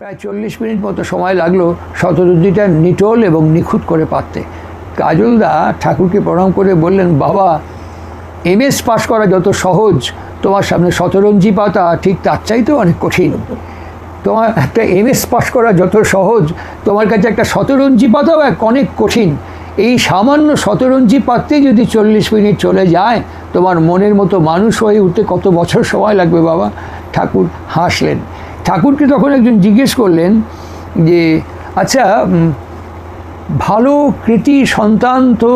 প্রায় চল্লিশ মিনিট মতো সময় লাগল শতরুদ্ধিটা নিটোল এবং নিখুঁত করে পারতে কাজলদা ঠাকুরকে প্রণাম করে বললেন, বাবা এমএস পাশ করা যত সহজ, তোমার সামনে শতরঞ্জি পাতা ঠিক তার চাইতেও অনেক কঠিন। তোমার একটা এমএস পাশ করা যত সহজ, তোমার কাছে একটা শতরঞ্জি পাতাও এক অনেক কঠিন। এই সামান্য শতরঞ্জি পাততে যদি চল্লিশ মিনিট চলে যায়, তোমার মনের মতো মানুষ হয়ে উঠতে কত বছর সময় লাগবে বাবা? ঠাকুর হাসলেন। ঠাকুরকে তখন একজন জিজ্ঞেস করলেন যে আচ্ছা ভালো কৃতি সন্তান তো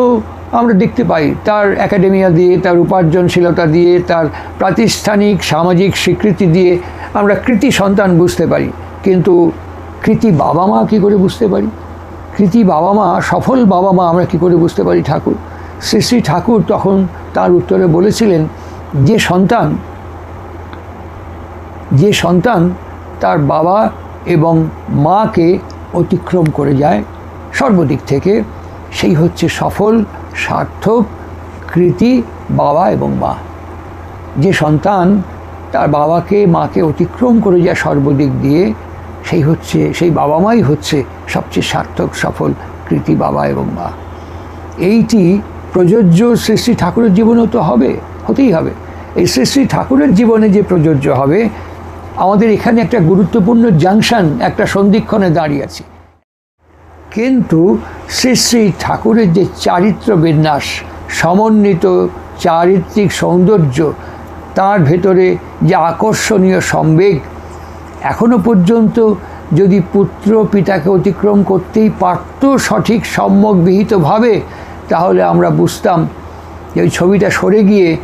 আমরা দেখতে পাই। তার একাডেমিয়া দিয়ে, তার উপার্জনশীলতা দিয়ে, তার প্রাতিষ্ঠানিক, সামাজিক স্বীকৃতি দিয়ে আমরা কৃতি সন্তান বুঝতে পারি। কিন্তু কৃতি বাবা মা কী করে বুঝতে পারি? কৃতি বাবা মা, সফল বাবা মা আমরা কী করে বুঝতে পারি ঠাকুর? শ্রী শ্রী ঠাকুর তখন তার উত্তরে বলেছিলেন, যে সন্তান যে সন্তান তার বাবা এবং মাকে অতিক্রম করে যায়। সর্বদিক থেকে সেই হচ্ছে সফল, সার্থক, কৃতি বাবা এবং মা। যে সন্তান তার বাবাকে, মাকে অতিক্রম করে যায় সর্বদিক দিয়ে, সেই হচ্ছে, সেই বাবা মাই হচ্ছে সবচেয়ে সার্থক, সফল, কৃতি বাবা এবং মা। এইটি প্রযোজ্য শ্রী শ্রী ঠাকুরের জীবনেও তো হবে, হতেই হবে। এই শ্রী শ্রী ঠাকুরের জীবনে যে প্রযোজ্য হবে আমাদের এখানে একটা গুরুত্বপূর্ণ জাংশন, একটা সন্ধিক্ষণে দাঁড়িয়ে আছে। কিন্তু শ্রী শ্রী ঠাকুরের যে চারিত্র বিন্যাস, সমন্বিত চারিত্রিক সৌন্দর্য, তার ভেতরে যে আকর্ষণীয় সম্বেগ, এখনও পর্যন্ত যদি পুত্র পিতাকে অতিক্রম করতেই পারত সঠিক সম্যকবিহিতভাবে তাহলে আমরা বুঝতাম যে ওই ছবিটা সরে গিয়ে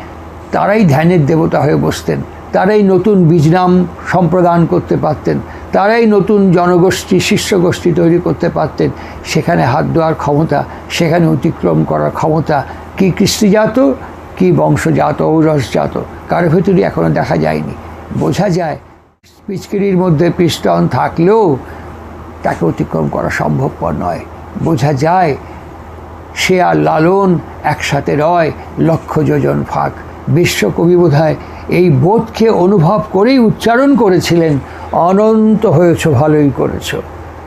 তারাই ধ্যানের দেবতা হয়ে বসতেন। তারাই নতুন বীজনাম সম্প্রদান করতে পারতেন, তারাই নতুন জনগোষ্ঠী, শিষ্যগোষ্ঠী তৈরি করতে পারতেন। সেখানে হাত দেওয়ার ক্ষমতা, সেখানে অতিক্রম করার ক্ষমতা, কি কৃষ্টিজাত, কি বংশজাত, ঔরসজাত, কারও ভেতরই এখনও দেখা যায়নি। বোঝা যায়, পিচকিরির মধ্যে পিস্টন থাকলেও তাকে অতিক্রম করা সম্ভবপর নয়। বোঝা যায়, সে আর লালন একসাথে রয় লক্ষ যোজন ফাঁক। বিশ্বকবি বোধহয় এই বোধকে অনুভব করেই উচ্চারণ করেছিলেন, অনন্ত হয়েছ, ভালোই করেছ,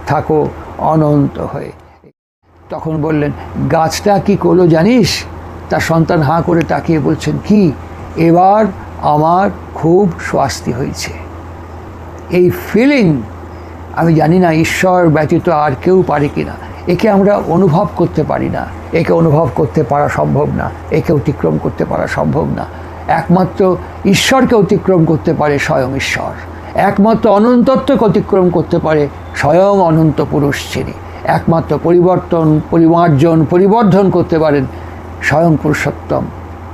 থাকো অনন্ত হয়ে। তখন বললেন, গাছটা কি করল জানিস? তার সন্তান হাঁ করে তাকিয়ে বলছেন, কি? এবার আমার খুব স্বাস্তি হয়েছে। এই ফিলিং আমি জানি না, ঈশ্বর ব্যতীত আর কেউ পারে কি না একে আমরা অনুভব করতে পারি না। একে অনুভব করতে পারা সম্ভব না। একে অতিক্রম করতে পারা সম্ভব না। একমাত্র ঈশ্বরকে অতিক্রম করতে পারে স্বয়ং ঈশ্বর। একমাত্র অনন্তত্বকে অতিক্রম করতে পারে স্বয়ং অনন্ত পুরুষ যিনি। একমাত্র পরিবর্তন, পরিমার্জন, পরিবর্ধন করতে পারেন স্বয়ং পুরুষোত্তম,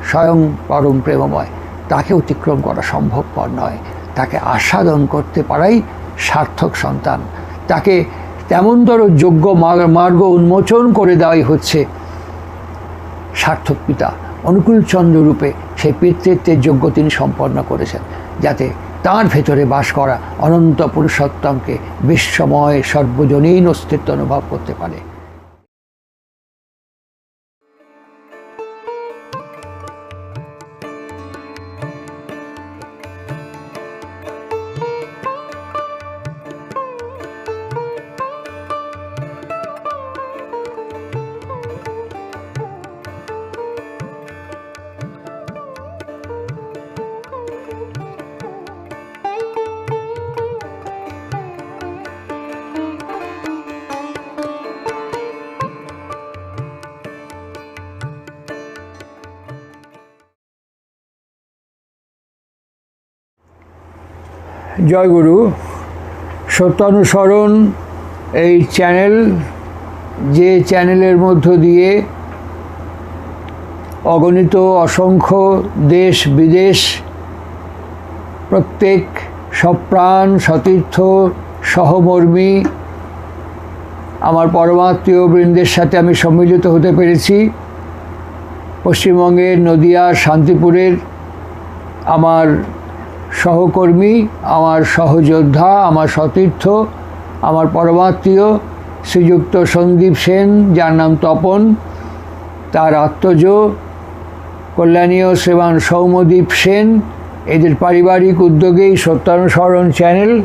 স্বয়ং পরম প্রেমময়। তাকে অতিক্রম করা সম্ভবপর নয়। তাকে আস্বাদন করতে পারাই সার্থক সন্তান। তাকে তেমনতর যোগ্য মার্গ উন্মোচন করে দেওয়াই হচ্ছে সার্থক পিতা। অনুকূলচন্দ্র রূপে সেই পিতৃত্বের যোগ্য তিনি সম্পন্ন করেছেন, যাতে তার ভেতরে বাস করা অনন্ত পুরুষোত্তমকে বিশ্বময় সর্বজনীন অস্তিত্ব অনুভব করতে পারে। জয়গুরু সত্যানুসরণ এই চ্যানেল, যে চ্যানেলের মধ্য দিয়ে অগণিত অসংখ্য দেশ, বিদেশ, প্রত্যেক সপ্রাণ, সতীর্থ, সহমর্মী, আমার পরমাত্মীয় বৃন্দের সাথে আমি সম্মিলিত হতে পেরেছি। পশ্চিমবঙ্গের নদিয়া, শান্তিপুরের আমার সহকর্মী, আমার সহযোদ্ধা, আমার সতীর্থ, আমার পরমাত্মীয়, শ্রীযুক্ত সন্দীপ সেন, যার নাম তপন, তার আত্মজ, কল্যাণীয় শ্রীমান সৌমদীপ সেন, এদের পারিবারিক উদ্যোগেই সত্যানুসরণ চ্যানেল।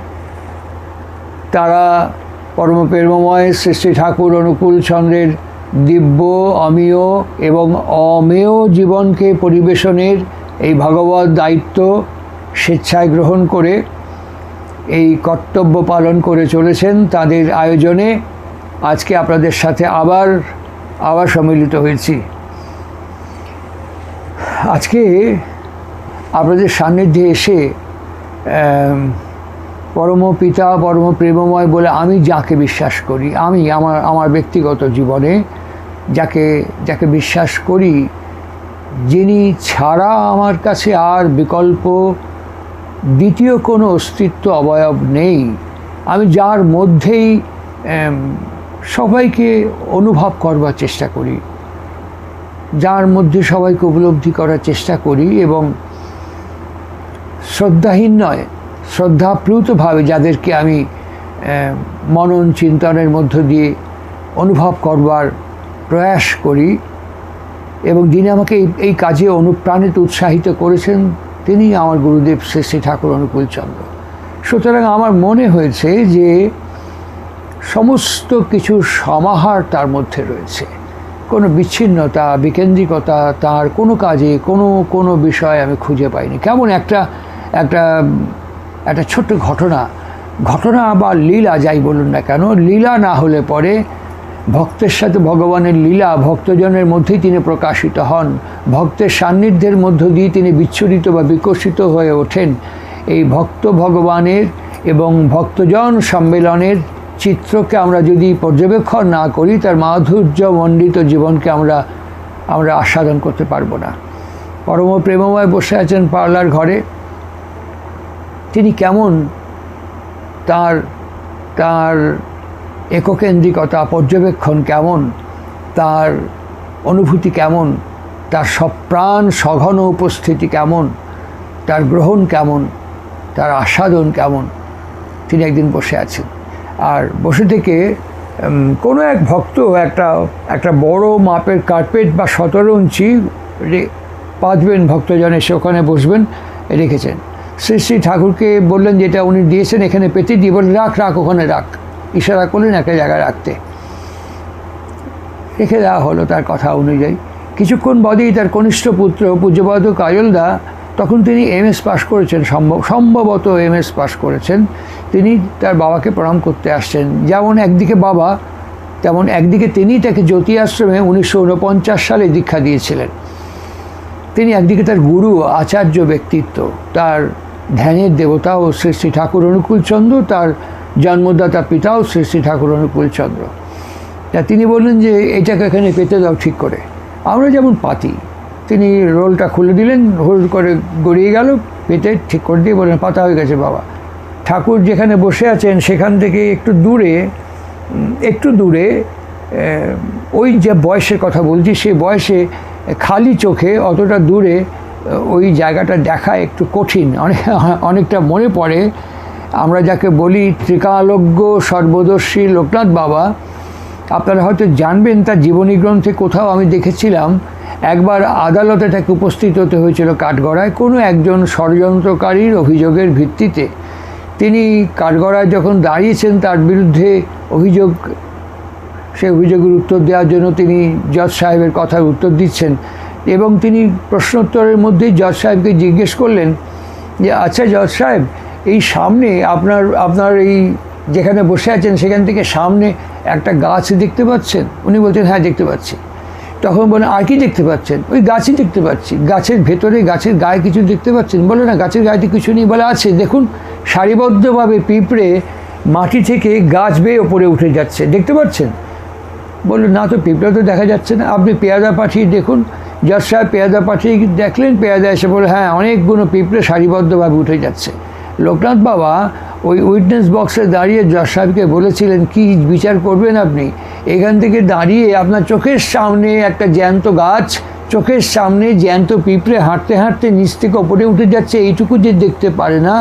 তারা পরম প্রেমময় শ্রী শ্রী ঠাকুর অনুকূল চন্দ্রের দিব্য, অমেয় এবং অমেয় জীবনকে পরিবেশনের এই ভগবত দায়িত্ব স্বেচ্ছায় গ্রহণ করে এই কর্তব্য পালন করে চলেছেন তাদের আয়োজনে আজকে আপনাদের সাথে আবার আবার সম্মিলিত হয়েছি। আজকে আপনাদের সান্নিধ্যে এসে পরম পিতা, পরম প্রেমময় বলে আমি যাকে বিশ্বাস করি, আমি আমার আমার ব্যক্তিগত জীবনে যাকে যাকে বিশ্বাস করি, যিনি ছাড়া আমার কাছে আর বিকল্প দ্বিতীয় কোনো অস্তিত্ব অবয়ব নেই। আমি যার মধ্যেই সবাইকে অনুভব করবার চেষ্টা করি। যার মধ্যে সবাইকে উপলব্ধি করার চেষ্টা করি এবং শ্রদ্ধাহীন নয়, শ্রদ্ধাপ্লুতভাবে যাদেরকে আমি মনন চিন্তনের মধ্য দিয়ে অনুভব করবার প্রয়াস করি এবং যিনি আমাকে এই কাজে অনুপ্রাণিত, উৎসাহিত করেছেন তিনি আমার গুরুদেব শ্রী শ্রী ঠাকুর অনুকূল চন্দ্র। সুতরাং আমার মনে হয়েছে যে সমস্ত কিছু সমাহার তার মধ্যে রয়েছে। কোনো বিচ্ছিন্নতা, বিকেন্দ্রিকতা তার কোনো কাজে, কোনো কোনো বিষয় আমি খুঁজে পাইনি। কেমন একটা একটা একটা ছোট্ট ঘটনা। ঘটনা বা লীলা যাই বলুন না কেন, লীলা না হলে পরে ভক্তের সাথে ভগবানের লীলা, ভক্তজনের মধ্যেই তিনি প্রকাশিত হন। ভক্তের সান্নিধ্যের মধ্য দিয়ে তিনি বিচ্ছুরিত বা বিকশিত হয়ে ওঠেন। এই ভক্ত ভগবানের এবং ভক্তজন সম্মেলনের চিত্রকে আমরা যদি পর্যবেক্ষণ না করি, তার মাধুর্য মণ্ডিত জীবনকে আমরা আমরা আস্বাদন করতে পারব না। পরম প্রেমময় বসে আছেন পার্লার ঘরে। তিনি কেমন? তার তার এককেন্দ্রিকতা পর্যবেক্ষণ কেমন? তার অনুভূতি কেমন? তার সপ্রাণ সঘন উপস্থিতি কেমন? তার গ্রহণ কেমন? তার আস্বাদন কেমন? তিনি একদিন বসে আছেন। আর বসে থেকে কোনো এক ভক্ত একটা একটা বড় মাপের কার্পেট বা সতেরো ইঞ্চি পাতবেন ভক্তজন এসে ওখানে বসবেন, রেখেছেন। শ্রী শ্রী ঠাকুরকে বললেন যেটা উনি দিয়েছেন, এখানে পেতে দিয়ে বললেন, রাখ রাখ, ওখানে রাখ। ইশারা করলেন একটা জায়গায় রাখতে। রেখে দেওয়া হলো তার কথা অনুযায়ী। কিছুক্ষণ বাদেই তার কনিষ্ঠ পুত্র পূজ্যপাদ কাজলদা, তখন তিনি এম এস পাশ করেছেন, সম্ভব সম্ভবত এম এস পাশ করেছেন। তিনি তার বাবাকে প্রণাম করতে আসছেন। যেমন একদিকে বাবা, তেমন একদিকে তিনি তাকে জ্যোতি আশ্রমে উনিশশো উনপঞ্চাশ সালে দীক্ষা দিয়েছিলেন। তিনি একদিকে তার গুরু, আচার্য ব্যক্তিত্ব, তার ধ্যানের দেবতাও শ্রী শ্রী ঠাকুর অনুকূলচন্দ্র তার জন্মদাতা পিতাও শ্রী শ্রী ঠাকুর অনুকূলচন্দ্র তা তিনি বললেন যে, এটাকে এখানে পেতে দাও ঠিক করে। আমরা যেমন পাতি, তিনি রোলটা খুলে দিলেন হুল করে গড়িয়ে গেল, পেতে ঠিক করে দিয়ে বললেন, পাতা হয়ে গেছে বাবা। ঠাকুর যেখানে বসে আছেন, সেখান থেকে একটু দূরে একটু দূরে ওই যে বয়সের কথা বলছি সেই বয়সে খালি চোখে, অতটা দূরে, ওই জায়গাটা দেখা একটু কঠিন, অনেক, অনেকটা মনে পড়ে আমরা যাকে বলি ত্রিকালজ্ঞ, সর্বদর্শী লোকনাথ বাবা, আপনারা হয়তো জানবেন তার জীবনী গ্রন্থে কোথাও আমি দেখেছিলাম, একবার আদালতে তাকে উপস্থিত হতে হয়েছিল কাঠগড়ায় কোনো একজন ষড়যন্ত্রকারীর অভিযোগের ভিত্তিতে। তিনি কাঠগড়ায় যখন দাঁড়িয়েছেন তার বিরুদ্ধে অভিযোগ, সেই অভিযোগের উত্তর দেওয়ার জন্য তিনি জজ সাহেবের কথার উত্তর দিচ্ছেন এবং তিনি প্রশ্নোত্তরের মধ্যেই জজ সাহেবকে জিজ্ঞেস করলেন যে আচ্ছা জজ সাহেব এই সামনে আপনার আপনার এই যেখানে বসে আছেন, সেখান থেকে সামনে একটা গাছ দেখতে পাচ্ছেন? উনি বলছেন হ্যাঁ দেখতে পাচ্ছি। তখন বলেন আর কি দেখতে পাচ্ছেন? ওই গাছই দেখতে পাচ্ছি। গাছের ভেতরে, গাছের গায়ে কিছু দেখতে পাচ্ছেন? বলে না, গাছের গায়েতে কিছু নেই, বলে আছে। দেখুন, সারিবদ্ধভাবে পিঁপড়ে মাটি থেকে গাছ বেয়ে ওপরে উঠে যাচ্ছে। দেখতে পাচ্ছেন? বলল, না তো পিঁপড়া তো দেখা যাচ্ছে না। আপনি পেয়াদা পাঠিয়ে দেখুন। জজ সাহেব, পেয়াদা পাঠিয়ে দেখলেন? পেয়াদা এসে বলে হ্যাঁ অনেকগুলো পিঁপড়ে সারিবদ্ধভাবে উঠে যাচ্ছে। লোকনাথ বাবা ওই উইটনেস বক্সে দাঁড়িয়ে জজ সাহেবকে বলেছিলেন, কি বিচার করবেন আপনি? এখান থেকে দাঁড়িয়ে আপনার চোখের সামনে একটা জ্যান্ত গাছ, চোখের সামনে জ্যান্ত পিঁপড়ে হাঁটতে হাঁটতে নিচ থেকে ওপরে উঠে যাচ্ছে, এইটুকু যে দেখতে পারে না।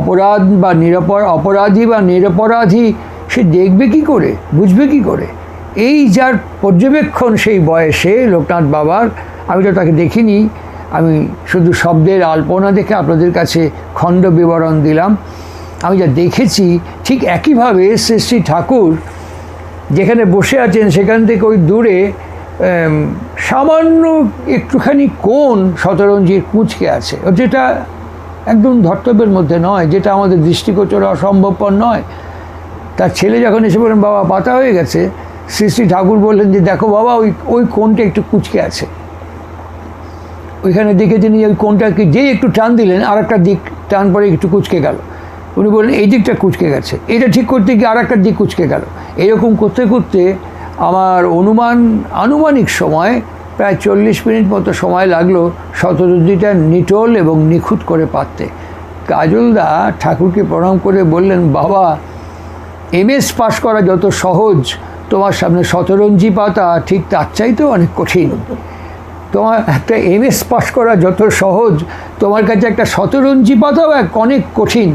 অপরাধ বা নিরপর, অপরাধী বা নিরপরাধী, সে দেখবে কি করে? বুঝবে কি করে? এই যার পর্যবেক্ষণ সেই বয়সে লোকনাথ বাবার, আমি তো তাকে দেখিনি আমি শুধু শব্দের আলপনা দেখে আপনাদের কাছে খণ্ড বিবরণ দিলাম। আমি যা দেখেছি, ঠিক একইভাবে শ্রী শ্রী ঠাকুর যেখানে বসে আছেন সেখান থেকে ওই দূরে সামান্য একটুখানি কোন শতরঞ্জির কুঁচকে আছে। যেটা একদম ধর্তব্যের মধ্যে নয়, যেটা আমাদের দৃষ্টিগোচর অসম্ভবপর নয়। তার ছেলে যখন এসে বললেন, বাবা, পাতা হয়ে গেছে। শ্রী শ্রী ঠাকুর বললেন যে, দেখো বাবা, ওই ওই কোনটা একটু কুচকে আছে। ওইখানে দেখে তিনি ওই কোনটাকে যেই একটু টান দিলেন আর একটা দিক টান পরে একটু কুচকে গেল। উনি বললেন, এই দিকটা কুচকে গেছে। এটা ঠিক করতে গিয়ে আর একটা দিক কুচকে গেল। এরকম করতে করতে আমার অনুমান, আনুমানিক সময়, প্রায় চল্লিশ মিনিট মতো সময় লাগল শতরুদ্দিটা নিটোল এবং নিখুঁত করে পারতে কাজলদা ঠাকুরকে প্রণাম করে বললেন, বাবা এমএস পাস করা যত সহজ, তোমার সামনে শতরঞ্জি পাতা ঠিক তার চাইতেও অনেক কঠিন। তোমার একটা এমএস পাস করা যত সহজ, তোমার কাছে একটা শতরঞ্জি পাতাও এক অনেক কঠিন।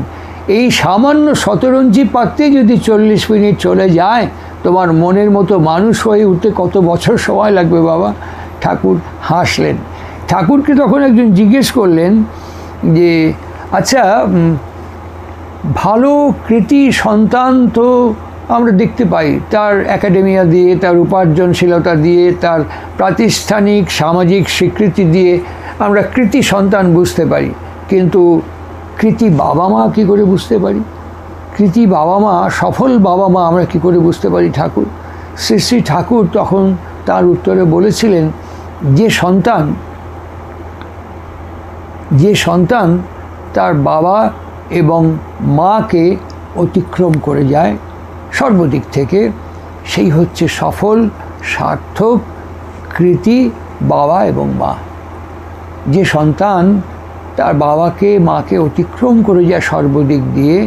এই সামান্য শতরঞ্জি পাততে যদি চল্লিশ মিনিট চলে যায়, তোমার মনের মতো মানুষ হয়ে উঠতে কত বছর সময় লাগবে বাবা? ঠাকুর হাসলেন। ঠাকুরকে তখন একজন জিজ্ঞেস করলেন যে আচ্ছা ভালো কৃতি সন্তান তো আমরা দেখতে পাই, তার একাডেমিয়া দিয়ে, তার উপার্জনশীলতা দিয়ে, তার প্রাতিষ্ঠানিক সামাজিক স্বীকৃতি দিয়ে আমরা কৃতি সন্তান বুঝতে পারি। কিন্তু কৃতি বাবা মা কী করে বুঝতে পারি? কৃতি বাবা মা, সফল বাবা মা আমরা কী করে বুঝতে পারি ঠাকুর? শ্রী শ্রী ঠাকুর তখন তার উত্তরে বলেছিলেন, যে সন্তান যে সন্তান তার বাবা এবং মাকে অতিক্রম করে যায় সর্বদিক থেকে সেই হচ্ছে সফল, সার্থক, কৃতি বাবা এবং মা। যে সন্তান তার বাবাকে, মাকে অতিক্রম করে যায় সর্বদিক দিয়ে,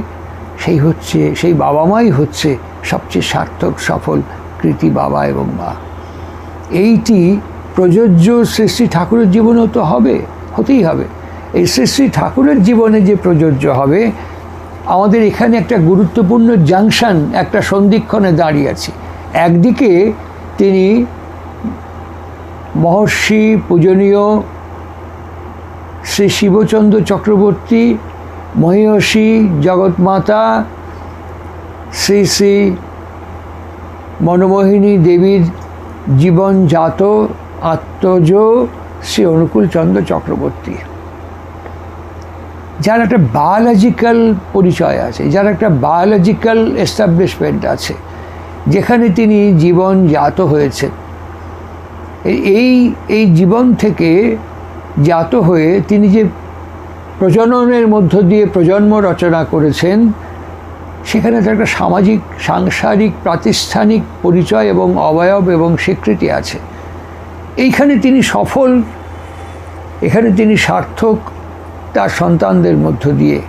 সেই হচ্ছে, সেই বাবা মাই হচ্ছে সবচেয়ে সার্থক, সফল, কৃতি বাবা এবং মা। এইটি প্রযোজ্য শ্রী শ্রী ঠাকুরের জীবনেও তো হবে, হতেই হবে। এই শ্রী শ্রী ঠাকুরের জীবনে যে প্রযোজ্য হবে আমাদের এখানে একটা গুরুত্বপূর্ণ জাংশন, একটা সন্ধিক্ষণে দাঁড়িয়ে আছে। একদিকে তিনি মহর্ষি পূজনীয় শ্রী শিবচন্দ্র চক্রবর্তী, মহিষী জগৎমাতা, শ্রী শ্রী মনমোহিনী দেবীর জীবনজাত আত্মজ শ্রী অনুকূলচন্দ্র চক্রবর্তী। যার একটা বায়োলজিক্যাল পরিচয় আছে, যার একটা বায়োলজিক্যাল এস্টাবলিশমেন্ট আছে, যেখানে তিনি জীবন জাত হয়েছেন। এই- এই এই জীবন থেকে জাত হয়ে তিনি যে প্রজননের মধ্য দিয়ে প্রজন্ম রচনা করেছেন, সেখানে তার একটা সামাজিক, সাংসারিক, প্রাতিষ্ঠানিক পরিচয় এবং অবয়ব এবং স্বীকৃতি আছে। এইখানে তিনি সফল, এখানে তিনি সার্থক তার সন্তানদের মধ্য দিয়ে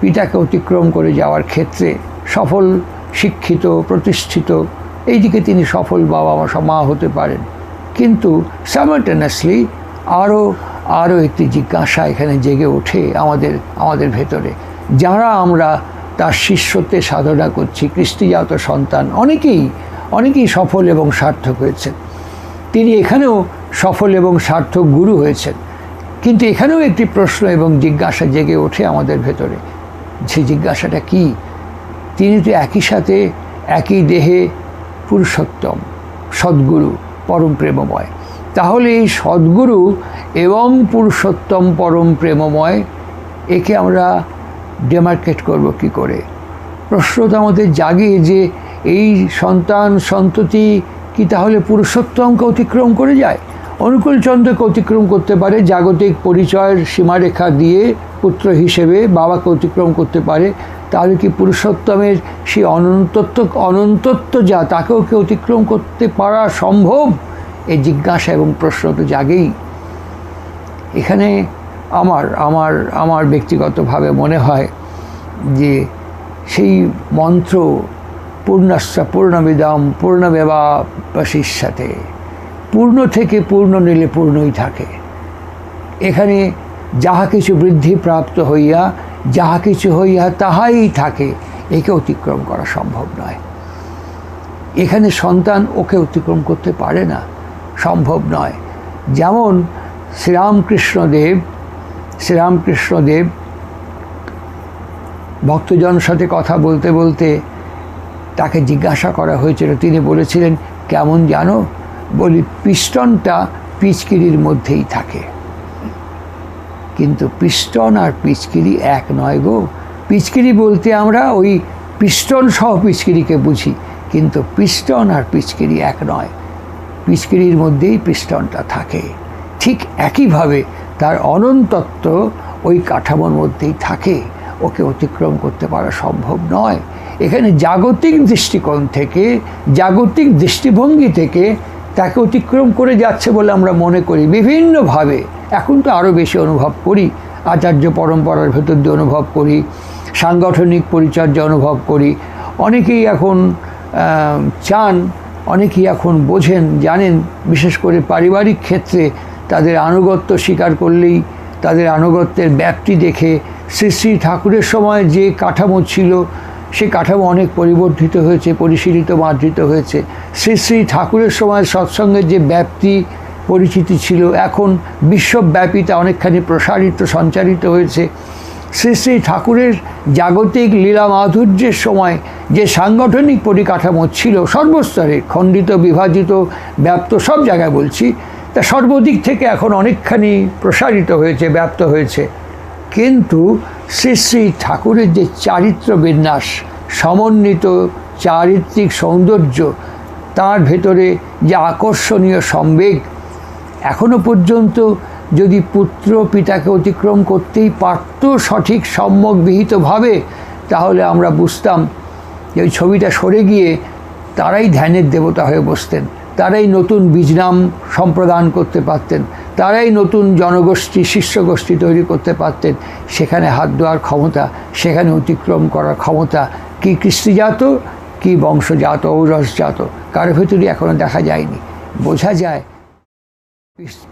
পিতাকে অতিক্রম করে যাওয়ার ক্ষেত্রে সফল, শিক্ষিত, প্রতিষ্ঠিত এই দিকে তিনি সফল বাবা মা মা হতে পারেন। কিন্তু সাইমালটেনাসলি আরও আরও একটি জিজ্ঞাসা এখানে জেগে ওঠে আমাদের আমাদের ভেতরে। যারা আমরা তার শিষ্যত্বে সাধনা করছি কৃষ্টিজাত সন্তান, অনেকেই অনেকেই সফল এবং সার্থক হয়েছেন। তিনি এখানেও সফল এবং সার্থক গুরু হয়েছেন। কিন্তু এখানেও একটি প্রশ্ন এবং জিজ্ঞাসা জেগে ওঠে আমাদের ভেতরে সেই জিজ্ঞাসাটা কি? তিনি তো একই সাথে একই দেহে পুরুষোত্তম, সদ্গুরু, পরম প্রেমময়। তাহলে এই সদ্গুরু এবং পুরুষোত্তম, পরম প্রেমময় একে আমরা ডেমার্কেট করব কি করে? প্রশ্ন তো আমাদের জাগে যে এই সন্তান, সন্ততি কি তাহলে পুরুষোত্তমকে অতিক্রম করে যায়? অনুকূলচন্দ্রকে অতিক্রম করতে পারে, জাগতিক পরিচয়ের সীমারেখা দিয়ে পুত্র হিসেবে বাবাকে অতিক্রম করতে পারে তাহলে কি পুরুষোত্তমের সেই অনন্তত্ব অনন্তত্ব যা তাকেও কি অতিক্রম করতে পারা সম্ভব? এই জিজ্ঞাসা এবং প্রশ্ন তো জাগেই। এখানে আমার আমার আমার ব্যক্তিগতভাবে মনে হয় যে সেই মন্ত্র, পূর্ণাশ্চ, পূর্ণমিদম পূর্ণমেবা সাথে পূর্ণ থেকে পূর্ণ নিলে পূর্ণই থাকে। এখানে যাহা কিছু বৃদ্ধি প্রাপ্ত হইয়া, যাহা কিছু হইয়া তাহাই থাকে, একে অতিক্রম করা সম্ভব নয়। এখানে সন্তান ওকে অতিক্রম করতে পারে না, সম্ভব নয়। যেমন শ্রীরামকৃষ্ণদেব শ্রীরামকৃষ্ণদেব ভক্তজনের সাথে কথা বলতে বলতে তাকে জিজ্ঞাসা করা হয়েছিল। তিনি বলেছিলেন, কেমন জানো? বলি পিস্টনটা পিচকিরির মধ্যেই থাকে। কিন্তু পিস্টন আর পিচকিরি এক নয় গো। পিচকিরি বলতে আমরা ওই পিস্টন সহ পিচকিরিকে বুঝি, কিন্তু পিস্টন আর পিচকিরি এক নয়। পিচকিরির মধ্যেই পিস্টনটা থাকে। ঠিক একইভাবে তার অনন্তত্ব ওই কাঠামোর মধ্যেই থাকে। ওকে অতিক্রম করতে পারা সম্ভব নয়। এখানে জাগতিক দৃষ্টিকোণ থেকে, জাগতিক দৃষ্টিভঙ্গি থেকে তাকে অতিক্রম করে যাচ্ছে বলে আমরা মনে করি। বিভিন্নভাবে। এখন তো আরও বেশি অনুভব করি। আচার্য পরম্পরার ভেতর দিয়ে অনুভব করি। সাংগঠনিক পরিচর্যা অনুভব করি। অনেকেই এখন চান, অনেকেই এখন বোঝেন, জানেন, বিশেষ করে পারিবারিক ক্ষেত্রে তাদের আনুগত্য স্বীকার করলেই, তাদের আনুগত্যের ব্যাপ্তি দেখে শ্রী শ্রী ঠাকুরের সময় যে কাঠামো ছিল সে কাঠামো অনেক পরিবর্ধিত হয়েছে, পরিশীলিত মার্জিত হয়েছে। শ্রী শ্রী ঠাকুরের সময় সৎসঙ্গের যে ব্যাপ্তি পরিচিতি ছিল, এখন বিশ্বব্যাপী তা অনেকখানি প্রসারিত, সঞ্চারিত হয়েছে। শ্রী শ্রী ঠাকুরের জাগতিক লীলা মাধুর্যের সময় যে সাংগঠনিক পরিকাঠামো ছিল, সর্বস্তরে খণ্ডিত, বিভাজিত, ব্যাপ্ত, সব জায়গায় বলছি, তা সর্বদিক থেকে এখন অনেকখানি প্রসারিত হয়েছে, ব্যাপ্ত হয়েছে। কিন্তু শ্রী শ্রী ঠাকুরের যে চারিত্র বিন্যাস, সমন্বিত চারিত্রিক সৌন্দর্য, তার ভেতরে যে আকর্ষণীয় সম্বেগ, এখনও পর্যন্ত যদি পুত্র পিতাকে অতিক্রম করতেই পারত সঠিক সম্যক বিহিতভাবে, তাহলে আমরা বুঝতাম যে ওই ছবিটা সরে গিয়ে তারাই ধ্যানের দেবতা হয়ে বসতেন, তারাই নতুন বীজনাম সম্প্রদান করতে পারতেন। তারাই নতুন জনগোষ্ঠী, শিষ্যগোষ্ঠী তৈরি করতে পারতেন। সেখানে হাত দেওয়ার ক্ষমতা, সেখানে অতিক্রম করার ক্ষমতা, কি কৃষ্টিজাত কি বংশজাত, ঔরসজাত, কারও ভেতরই এখনও দেখা যায়নি। বোঝা যায়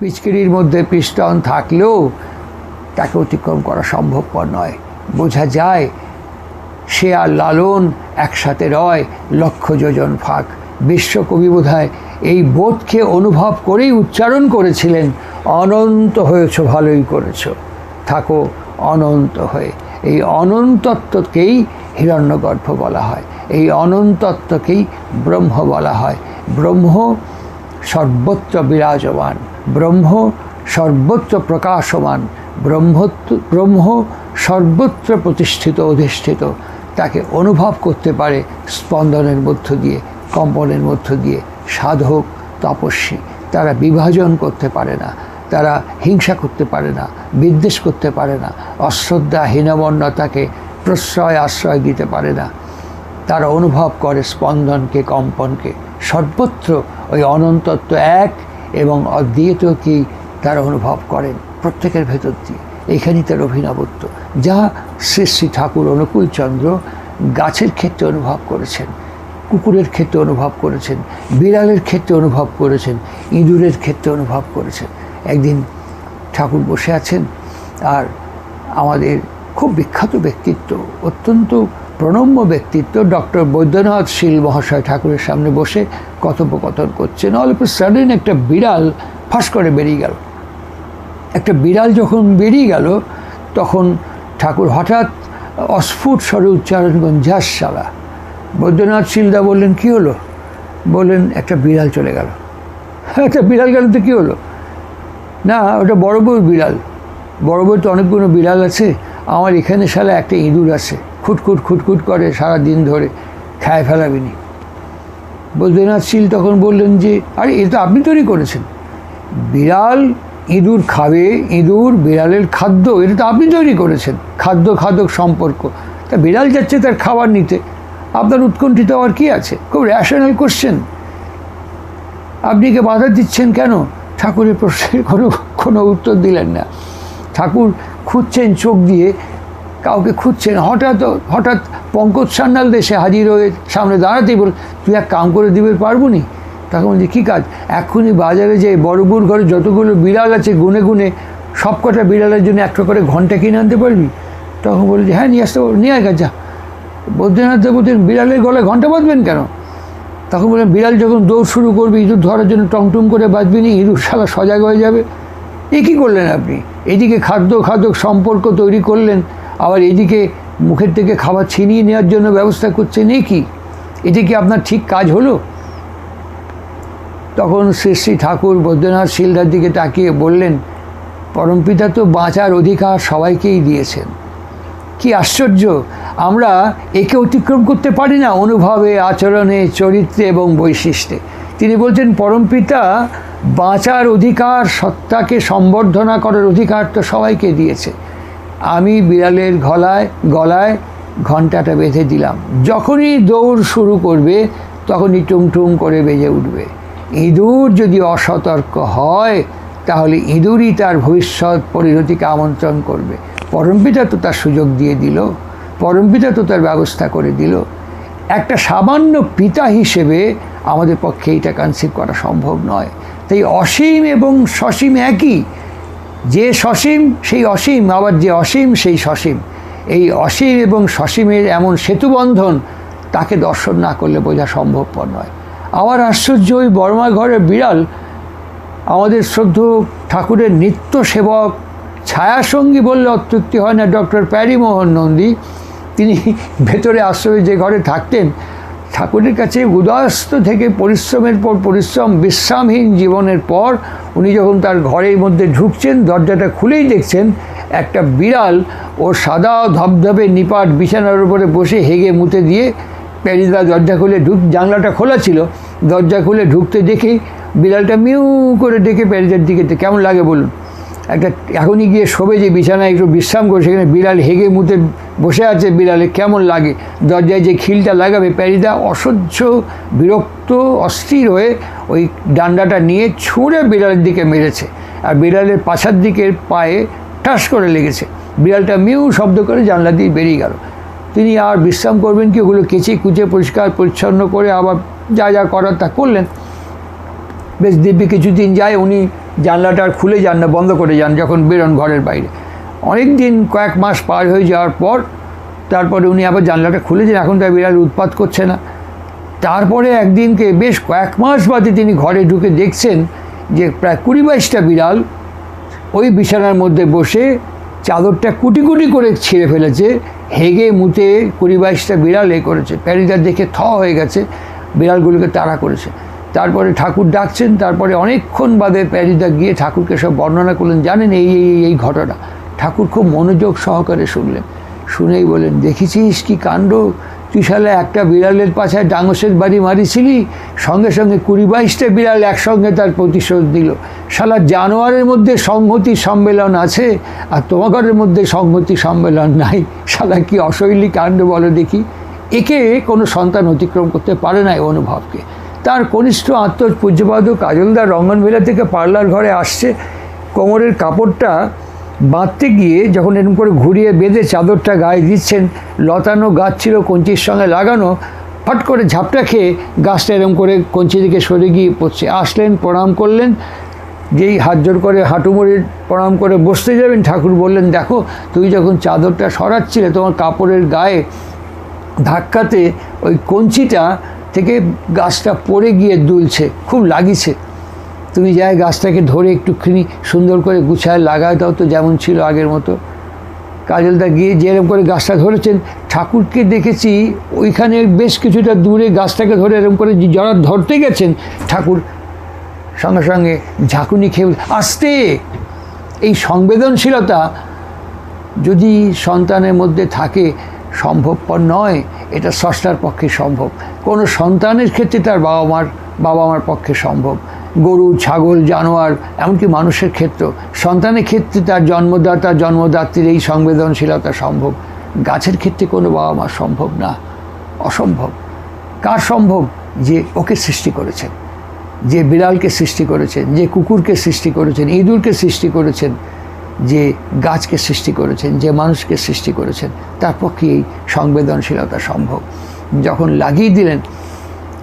পিচকিরির মধ্যে পিস্টন থাকলেও তাকে অতিক্রম করা সম্ভবপর নয়। বোঝা যায়, সে আর লালন একসাথে রয়, লক্ষ যোজন ফাঁক। বিশ্বকবি বোধহয় এই বোধকে অনুভব করেই উচ্চারণ করেছিলেন। অনন্ত হয়েছ, ভালোই করেছ। থাকো অনন্ত হয়ে। এই অনন্তত্বকেই হিরণ্যগর্ভ বলা হয়। এই অনন্তত্বকেই ব্রহ্ম বলা হয়। ব্রহ্ম সর্বত্র বিরাজমান। ব্রহ্ম সর্বত্র প্রকাশমান। ব্রহ্মত্ব, ব্রহ্ম সর্বত্র প্রতিষ্ঠিত, অধিষ্ঠিত। তাকে অনুভব করতে পারে স্পন্দনের মধ্য দিয়ে, কম্পনের মধ্য দিয়ে। সাধক, তপস্বী, তারা বিভাজন করতে পারে না। তারা হিংসা করতে পারে না, বিদ্বেষ করতে পারে না অশ্রদ্ধা হীনমন্যতাকে প্রশ্রয় আশ্রয় দিতে পারে না। তারা অনুভব করে স্পন্দনকে, কম্পনকে। সর্বত্র ওই অনন্তত্ব এক এবং অদ্বিতীয়কেই তারা অনুভব করেন প্রত্যেকের ভেতর দিয়ে। এইখানেই তার অভিনবত্ব। যা শ্রী শ্রী ঠাকুর অনুকূলচন্দ্র গাছের ক্ষেত্রে অনুভব করেছেন, কুকুরের ক্ষেত্রে অনুভব করেছেন, বিড়ালের ক্ষেত্রে অনুভব করেছেন, ইঁদুরের ক্ষেত্রে অনুভব করেছেন। একদিন ঠাকুর বসে আছেন আর আমাদের খুব বিখ্যাত ব্যক্তিত্ব, অত্যন্ত প্রণম্য ব্যক্তিত্ব, ডক্টর বৈদ্যনাথ শীল মহাশয় ঠাকুরের সামনে বসে কথোপকথন করছেন। অল্প সাডেন একটা বিড়াল ফাঁস করে বেরিয়ে গেল। একটা বিড়াল যখন বেরিয়ে গেল, তখন ঠাকুর হঠাৎ অস্ফুট স্বরে উচ্চারণ করেন ঝাস সালা বৈদ্যনাথ শিলদা বললেন, কি হলো? বললেন, একটা বিড়াল চলে গেল। একটা বিড়াল গেল তো কী হলো? না, ওটা বড় বউর বিড়াল। বড় বউর তো অনেকগুলো বিড়াল আছে। আমার এখানে সালা একটা ইঁদুর আছে। খুটখুট খুটখুট করে সারা দিন ধরে খায় ফেলাবিনি। বৈদ্যনাথ শীল তখন বললেন যে, আরে এটা আপনি তৈরি করেছেন। বিড়াল ইঁদুর খাবে, ইঁদুর বিড়ালের খাদ্য, এটা তো আপনি তৈরি করেছেন। খাদ্য, খাদক সম্পর্ক। তা বিড়াল যাচ্ছে তার খাবার নিতে। আপনার উৎকণ্ঠিত হওয়ার কী আছে? খুব র্যাশনাল কোশ্চেন আপনি কে বাধা দিচ্ছেন কেন? ঠাকুরের প্রশ্নের কোনো কোনো উত্তর দিলেন না। ঠাকুর খুঁজছেন চোখ দিয়ে, কাউকে খুঁজছেন। হঠাৎ হঠাৎ পঙ্কজ সান্যাল দেশে হাজির হয়ে সামনে দাঁড়াতেই বল তুই এক কাম করে দিবে, পারব নি? তখন বলছি, কী কাজ? এক্ষুনি বাজারে যে বড়বুর ঘরে যতগুলো বিড়াল আছে গুনে গুনে সব কটা বিড়ালের জন্য একটা করে ঘণ্টা কিনে আনতে পারবি? তখন বলি হ্যাঁ নিয়ে আসতে পারব। নিয়ে আয় যা বৈদ্যনাথ দেব বলতেন বিড়ালের গলায় ঘণ্টা বাঁধবেন কেন? তখন বললেন, বিড়াল যখন দৌড় শুরু করবে, ইঁদুর ধরার জন্য টংটং করে বাঁধবি নি, ইঁদুর শালা সজাগ হয়ে যাবে। এ কী করলেন আপনি? এদিকে খাদ্য খাদক সম্পর্ক তৈরি করলেন, আবার এদিকে মুখের থেকে খাবার ছিনিয়ে নেওয়ার জন্য ব্যবস্থা করছেন এই কি? এটি কি আপনার ঠিক কাজ হলো? তখন শ্রী শ্রী ঠাকুর বৈদ্যনাথ শিলদার দিকে তাকিয়ে বললেন, পরমপিতা তো বাঁচার অধিকার সবাইকেই দিয়েছেন। কি আশ্চর্য, আমরা একে অতিক্রম করতে পারি না অনুভবে, আচরণে, চরিত্রে এবং বৈশিষ্ট্যে। তিনি বলছেন পরমপিতা বাঁচার অধিকার, সত্তাকে সম্বর্ধনা করার অধিকার তো সবাইকে দিয়েছে। আমি বিড়ালের গলায় গলায় ঘন্টাটা বেঁধে দিলাম। যখনই দৌড় শুরু করবে, তখনই টুমটুম করে বেজে উঠবে। ইঁদুর যদি অসতর্ক হয়, তাহলে ইঁদুরই তার ভবিষ্যৎ পরিণতিকে আমন্ত্রণ করবে। পরমপিতা তো তার সুযোগ দিয়ে দিল, পরমপিতা তো তার ব্যবস্থা করে দিল। একটা সামান্য পিতা হিসেবে আমাদের পক্ষে এটা কনসিভ করা সম্ভব নয়। তাই অসীম এবং সসীম একই। যে সসীম, সেই অসীম, আবার যে অসীম, সেই সসীম। এই অসীম এবং সসীমের এমন সেতুবন্ধন তাকে দর্শন না করলে বোঝা সম্ভবপর নয়। আবার আশ্চর্য ওই বর্মা ঘরের বিড়াল, আমাদের শ্রদ্ধ ঠাকুরের নিত্য সেবক ছায়াসঙ্গী বললে অত্যুক্তি হয় না ডক্টর প্যারিমোহন নন্দী। তিনি ভেতরে আশ্রমে যে ঘরে থাকতেন, ঠাকুরের কাছে উদয়স্ত থেকে পরিশ্রমের পর পরিশ্রম, বিশ্রামহীন জীবনের পর উনি যখন তার ঘরের মধ্যে ঢুকছেন, দরজাটা খুলেই দেখছেন, একটা বিড়াল ও সাদা ধবধবে নিপাট বিছানার উপরে বসে হেগে মুতে দিয়ে প্যারিদা দরজা খুলে ঢুক, জানলাটা খোলা ছিল, দরজা খুলে ঢুকতে দেখেই বিড়ালটা মিউ করে ডেকে প্যারিদার দিকে, কেমন লাগে বলুন? একটা এখনই গিয়ে শোবে যে বিছানায় একটু বিশ্রাম করে, সেখানে বিড়াল হেগে মুতে বসে আছে। বিড়ালে কেমন লাগে? দরজায় যে খিলটা লাগাবে, প্যারিদা অসহ্য, বিরক্ত, অস্থির হয়ে ওই ডান্ডাটা নিয়ে ছুঁড়ে বিড়ালের দিকে মেরেছে আর বিড়ালের পাছার দিকের পায়ে ঠাস করে লেগেছে। বিড়ালটা মিউ শব্দ করে জানলা দিয়ে বেরিয়ে গেল। তিনি আর বিশ্রাম করবেন কি? ওগুলো কেচে কুচে পরিষ্কার পরিচ্ছন্ন করে আবার যা যা করার তা করলেন। বেশ দিব্যি কিছুদিন যায়, উনি জানলাটা আর খুলে যান না, বন্ধ করে যান যখন বেরোন ঘরের বাইরে। অনেক দিন কয়েক মাস পার হয়ে যাওয়ার পর, তারপরে উনি আবার জানলাটা খুলে যান এখন তার বিড়াল উৎপাত করছে না। তারপরে একদিনকে বেশ কয়েক মাস বাদে তিনি ঘরে ঢুকে দেখছেন যে প্রায় কুড়ি বাইশটা বিড়াল ওই বিছানার মধ্যে বসে চাদরটা কুটি কুটি করে ছিঁড়ে ফেলেছে, হেগে মুতে কুড়ি বাইশটা বিড়াল এ করেছে। প্যারিদার দেখে থ হয়ে গেছে, বিড়ালগুলোকে তাড়া করেছে। তারপরে ঠাকুর ডাকছেন, তারপরে অনেকক্ষণ বাদে প্যারিদা গিয়ে ঠাকুরকে সব বর্ণনা করলেন, জানেন এই এই এই ঘটনা। ঠাকুর খুব মনোযোগ সহকারে শুনলেন। শুনেই বলেন দেখেছিস কি কাণ্ড? তুই সালে একটা বিড়ালের পাছায় ডাঙসের বাড়ি মারিছিলি, সঙ্গে সঙ্গে কুড়ি বাইশটা বিড়াল একসঙ্গে তার প্রতিশোধ দিল শালা জানোয়ারের মধ্যে সংহতি সম্মেলন আছে, আর তোমাগরের মধ্যে সংহতি সম্মেলন নাই। শালা কি অশৈলী কাণ্ড বলো দেখি। একে কোনো সন্তান অতিক্রম করতে পারে না অনুভবকে। তার কনিষ্ঠ আত্ম পূজ্যপাদ কাজলদার রঙ্গনভেলা থেকে পার্লার ঘরে আসছে। কোমরের কাপড়টা বাঁধতে গিয়ে যখন এরকম করে ঘুরিয়ে বেঁধে চাদরটা গায়ে দিচ্ছেন, লতানো গাছ ছিল কঞ্চির সঙ্গে লাগানো, ফট করে ঝাপটা খেয়ে গাছটা এরকম করে কঞ্চি দিকে সরে গিয়ে পড়ছে। আসলেন, প্রণাম করলেন, যেই হাত জোর করে হাঁটু প্রণাম করে বসতে যাবেন, ঠাকুর বললেন, দেখো, তুই যখন চাদরটা সরাচ্ছিলে, তোমার কাপড়ের গায়ে ধাক্কাতে ওই কঞ্চিটা থেকে গাছটা পড়ে গিয়ে দুলছে, খুব লাগিছে। তুমি যাই গাছটাকে ধরে একটুখানি সুন্দর করে গুছায় লাগায় দাও তো, যেমন ছিল আগের মতো। কাজলদা গিয়ে যেরকম করে গাছটা ধরেছেন, ঠাকুরকে দেখেছি ওইখানে বেশ কিছুটা দূরে গাছটাকে ধরে এরকম করে যারা ধরতে গেছেন, ঠাকুর সঙ্গে সঙ্গে ঝাঁকুনি খেয়ে আসতে! এই সংবেদনশীলতা যদি সন্তানের মধ্যে থাকে, সম্ভবপর নয়। এটা স্রষ্টার পক্ষে সম্ভব। কোনো সন্তানের ক্ষেত্রে তার বাবা মার বাবা মার পক্ষে সম্ভব। গরু, ছাগল, জানোয়ার, এমনকি মানুষের ক্ষেত্র সন্তানের ক্ষেত্রে তার জন্মদাতা, জন্মদাত্রীর এই সংবেদনশীলতা সম্ভব। গাছের ক্ষেত্রে কোনো বাবা মা সম্ভব না। অসম্ভব। কার সম্ভব? যে ওকে সৃষ্টি করেছেন। যে বিড়ালকে সৃষ্টি করেছেন। যে কুকুরকে সৃষ্টি করেছেন। ইঁদুরকে সৃষ্টি করেছেন। যে গাছকে সৃষ্টি করেছেন, যে মানুষকে সৃষ্টি করেছেন, তার পক্ষে এই সংবেদনশীলতা সম্ভব। যখন লাগিয়ে দিলেন,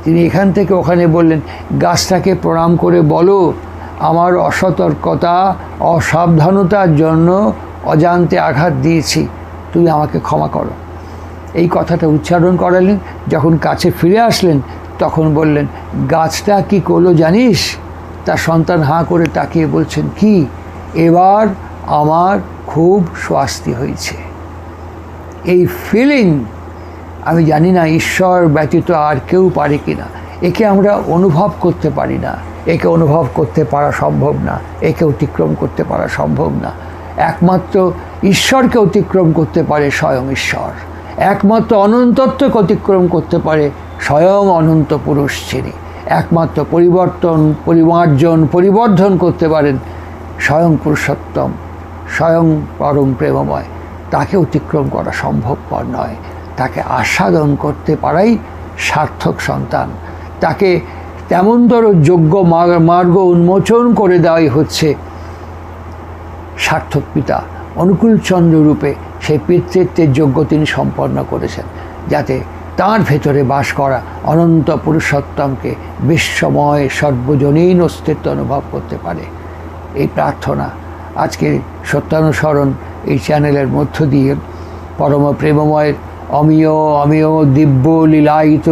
তিনি এখান থেকে ওখানে বললেন, গাছটাকে প্রণাম করে বলো, আমার অসতর্কতা, অসাবধানতার জন্য অজান্তে আঘাত দিয়েছি, তুমি আমাকে ক্ষমা করো। এই কথাটা উচ্চারণ করালেন, যখন কাছে ফিরে আসলেন, তখন বললেন, গাছটা কি করল জানিস? তার সন্তান হাঁ করে তাকিয়ে বলছেন, কি? এবার আমার খুব স্বাস্তি হয়েছে। এই ফিলিং আমি জানি না ঈশ্বর ব্যতীত আর কেউ পারে কি না একে আমরা অনুভব করতে পারি না। একে অনুভব করতে পারা সম্ভব না। একে অতিক্রম করতে পারা সম্ভব না। একমাত্র ঈশ্বরকে অতিক্রম করতে পারে স্বয়ং ঈশ্বর। একমাত্র অনন্তত্বকে অতিক্রম করতে পারে স্বয়ং অনন্ত পুরুষ যিনি। একমাত্র পরিবর্তন, পরিমার্জন, পরিবর্ধন করতে পারেন স্বয়ং পুরুষোত্তম। স্বয়ং পরম প্রেমময়। তাকে অতিক্রম করা সম্ভবপর নয়। তাকে আস্বাদন করতে পারাই সার্থক সন্তান। তাকে তেমন তেমনতর যোগ্য মার্গ উন্মোচন করে দেওয়াই হচ্ছে সার্থক পিতা। অনুকূল চন্দ্র রূপে সেই পিতৃত্বের যোগ্য তিনি সম্পন্ন করেছেন, যাতে তার ভেতরে বাস করা অনন্ত পুরুষোত্তমকে বিশ্বময় সর্বজনীন অস্তিত্ব অনুভব করতে পারে। এই প্রার্থনা আজকে সত্যানুসরণ এই চ্যানেলের মধ্য দিয়ে পরম প্রেমময়ের অমীয় অমীয় দিব্য লীলায়িত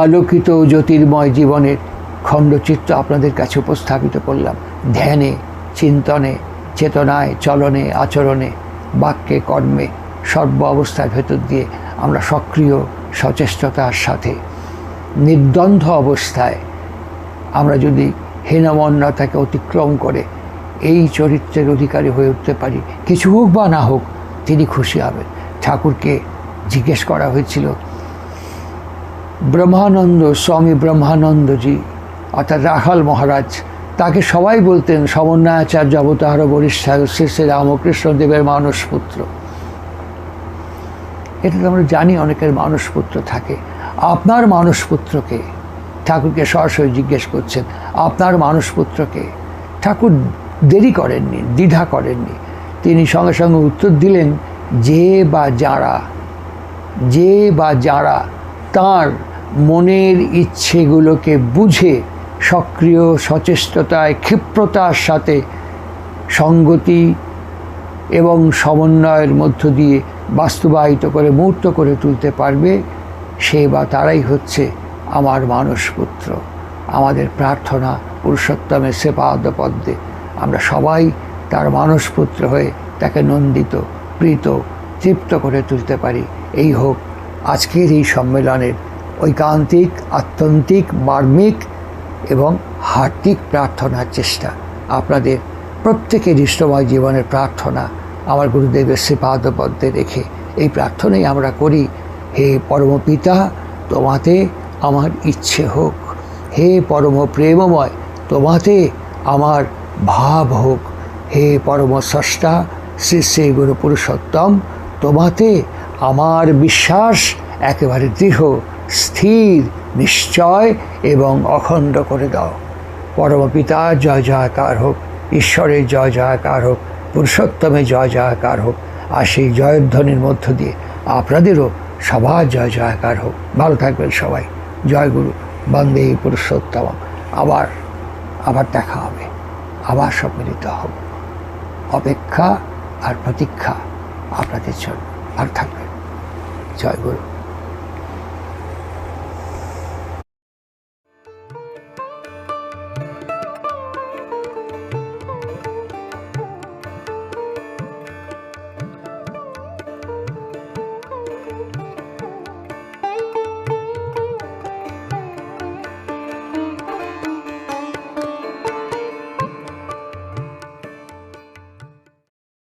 আলোকিত জ্যোতির্ময় জীবনের খণ্ডচিত্র আপনাদের কাছে উপস্থাপিত করলাম। ধ্যানে, চিন্তনে, চেতনায়, চলনে, আচরণে, বাক্যে, কর্মে, সর্ব অবস্থার ভেতর দিয়ে আমরা সক্রিয়, সচেষ্টতার সাথে নির্দ্বন্দ্ব অবস্থায় আমরা যদি হীনমন্যতাকে অতিক্রম করে এই চরিত্রের অধিকারী হয়ে উঠতে পারি। কিছু হোক বা না হোক, তিনি খুশি হবেন ঠাকুরকে জিজ্ঞেস করা হয়েছিল, ব্রহ্মানন্দ, স্বামী ব্রহ্মানন্দজি, অর্থাৎ রাখাল মহারাজ, তাকে সবাই বলতেন সমন্বয়াচার্য অবতার বরিষ্ঠা শ্রী শ্রী রামকৃষ্ণ দেবের মানস পুত্র এটা তো আমরা জানি অনেকের মানস পুত্র থাকে। আপনার মানস পুত্রকে ঠাকুরকে সরাসরি জিজ্ঞেস করছেন, আপনার মানস পুত্রকে ঠাকুর দেরি করেননি, দ্বিধা করেননি। তিনি সঙ্গে সঙ্গে উত্তর দিলেন, যে বা যারা, যে বা যারা তার মনের ইচ্ছেগুলোকে বুঝে, সক্রিয় সচেষ্টতায়, ক্ষিপ্রতার সাথে সঙ্গতি এবং সমন্বয়ের মধ্য দিয়ে বাস্তবায়িত করে মূর্ত করে তুলতে পারবে, সে বা তারাই হচ্ছে আমার মানসপুত্র। আমাদের প্রার্থনা পুরুষোত্তমের সেপাদপদ্মে আমরা সবাই তার মানসপুত্র হয়ে তাকে নন্দিত, প্রীত, তৃপ্ত করে তুলতে পারি। এই হোক আজকের এই সম্মেলনের ঐকান্তিক, আত্যন্তিক মার্মিক এবং হার্দিক প্রার্থনার চেষ্টা। আপনাদের প্রত্যেকের ইষ্টময় জীবনের প্রার্থনা আমার গুরুদেবের শ্রীপাদপদ্মে রেখে এই প্রার্থনাই আমরা করি। হে পরমপিতা, তোমাতে আমার ইচ্ছে হোক। হে পরম প্রেমময় তোমাতে আমার ভাব হোক, হে পরম স্রষ্টা শ্রী শ্রী গুরু পুরুষোত্তম, তোমাতে আমার বিশ্বাস একেবারে দৃঢ়, স্থির, নিশ্চয় এবং অখণ্ড করে দাও। পরম পিতা জয় জয়কার হোক ঈশ্বরের জয় জয়কার হোক, পুরুষোত্তমে জয় জয়কার হোক, আর সেই জয়ধ্বনির মধ্য দিয়ে আপনাদেরও সবার জয় জয়কার হোক। ভালো থাকবেন সবাই। জয় গুরু। বন্দে পুরুষোত্তম। আবার আবার দেখা হবে। আবার সম্মিলিত হব। অপেক্ষা আর প্রতীক্ষা আপনাদের জন্য। আর থাকবে জয় গুরু।